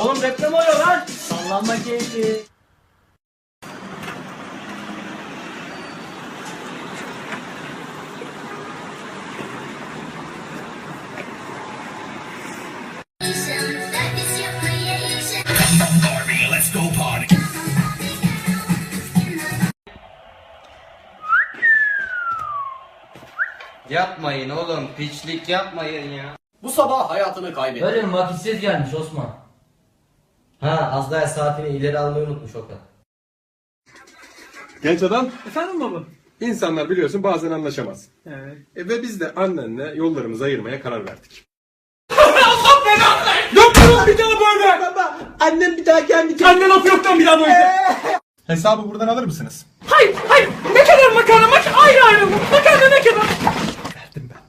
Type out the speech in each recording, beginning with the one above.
Oğlum deprem oluyor lan. Sallanma keyfi. Yapmayın oğlum piçlik yapmayın ya. Bu sabah hayatını kaybetti. Böyle vakitsiz gelmiş Osman. Ha az daha saatini ileri almayı unutmuş o kadar. Genç adam, Efendim baba? insanlar biliyorsun bazen anlaşamaz. Evet. E ve biz de annenle yollarımızı ayırmaya karar verdik. Yapma bir daha böyle. Baba annem bir daha kendi Anne laf yoktan bir daha böyle. Hesabı buradan alır mısınız? Hayır hayır ne kadar makarna mak ayrı ayrı mı? Makarna ne kadar? Verdim ben.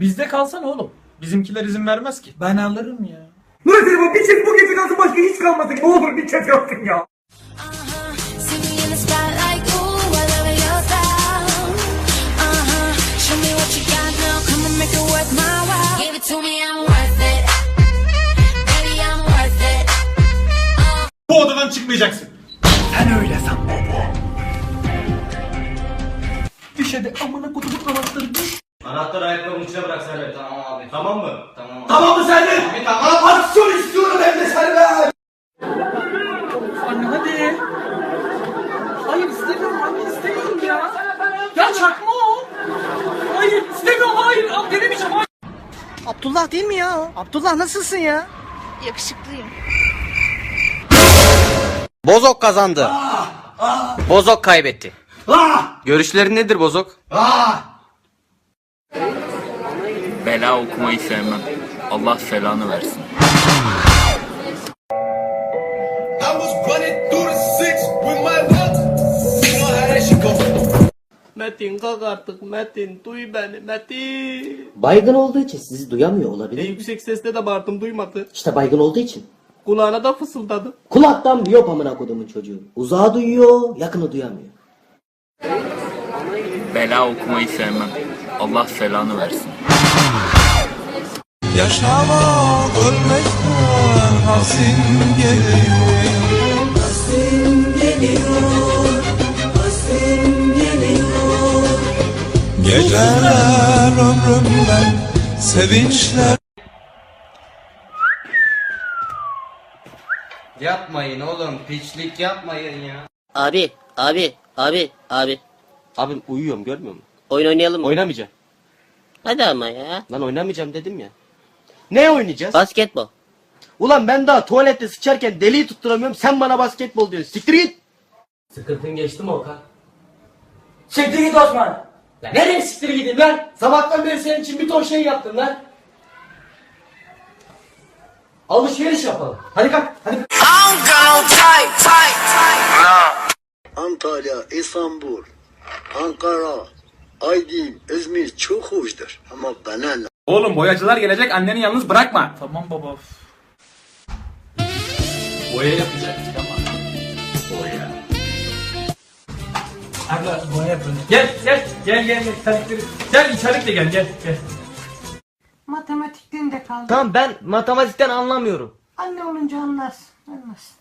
Bizde kalsana oğlum. Bizimkiler izin vermez ki. Ben alırım ya. Nurten bu bir çek bu gece nasıl başka hiç kalmadı. Ne olur bir çek yaptın ya. See me in the spotlight, ooh, I love your style. Uh-huh, show me what you got now, come and make it worth my while. Give it to me, I'm worth it. Baby, I'm worth it. Bu odadan çıkmayacaksın. Düş hadi amına kutup anahtarı düş. Anahtarı ayakkabının içine bırak Servet tamam abi. Tamam mı? Tamam abi. Tamam mı Servet? Abi tamam. Aksiyon istiyorum hem de Servet. Anne hadi. Hayır istemiyorum anne istemiyorum ya. Ya çakma o. Hayır istemiyorum hayır. Denemeyeceğim hayır. Abdullah değil mi ya? o? Abdullah nasılsın ya? Yakışıklıyım. Bozok kazandı. Bozok kaybetti. Görüşlerin nedir Bozok? Bela okumayı sevmem. Allah selanı versin. Metin kalk artık Metin duy beni Metin. Baygın olduğu için sizi duyamıyor E, olabilir. yüksek sesle de bağırdım duymadı. İşte baygın olduğu için. Kulağına da fısıldadı. Kulaktan biyop amına kodumun çocuğu. Uzağı duyuyor, yakını duyamıyor. Bela okumayı sevmem. Allah selanı versin. Yaşamak ölmekten hasin geliyor Hasin geliyor Hasin geliyor Geceler ömrümden sevinçler Yapmayın oğlum piçlik yapmayın ya. Abi, abi, abi, abi. Abi uyuyorum görmüyor musun? Oyun oynayalım mı? Oynamayacağım. Hadi ama ya. Lan oynamayacağım dedim ya. Ne oynayacağız? Basketbol. Ulan ben daha tuvalette sıçarken deliği tutturamıyorum sen bana basketbol diyorsun. Siktir git. Sıkıntın geçti mi Okan? Siktir git Osman. Lan nereye siktir gidin lan? Sabahtan beri senin için bir ton şey yaptım lan. Alışveriş yapalım. Hadi kalk. Hadi. Antalya, İstanbul, Ankara, Aydın, İzmir çok hoştur ama bana ne? Oğlum boyacılar gelecek anneni yalnız bırakma. Tamam baba. Boya yapacaktık ama. Boya. Abla boya yapın. Gel gel gel gel gel içerikleri. Gel içerikle gel gel gel. Matematikten de kaldı. Tamam ben matematikten anlamıyorum. Anne olunca anlarsın. Anlarsın.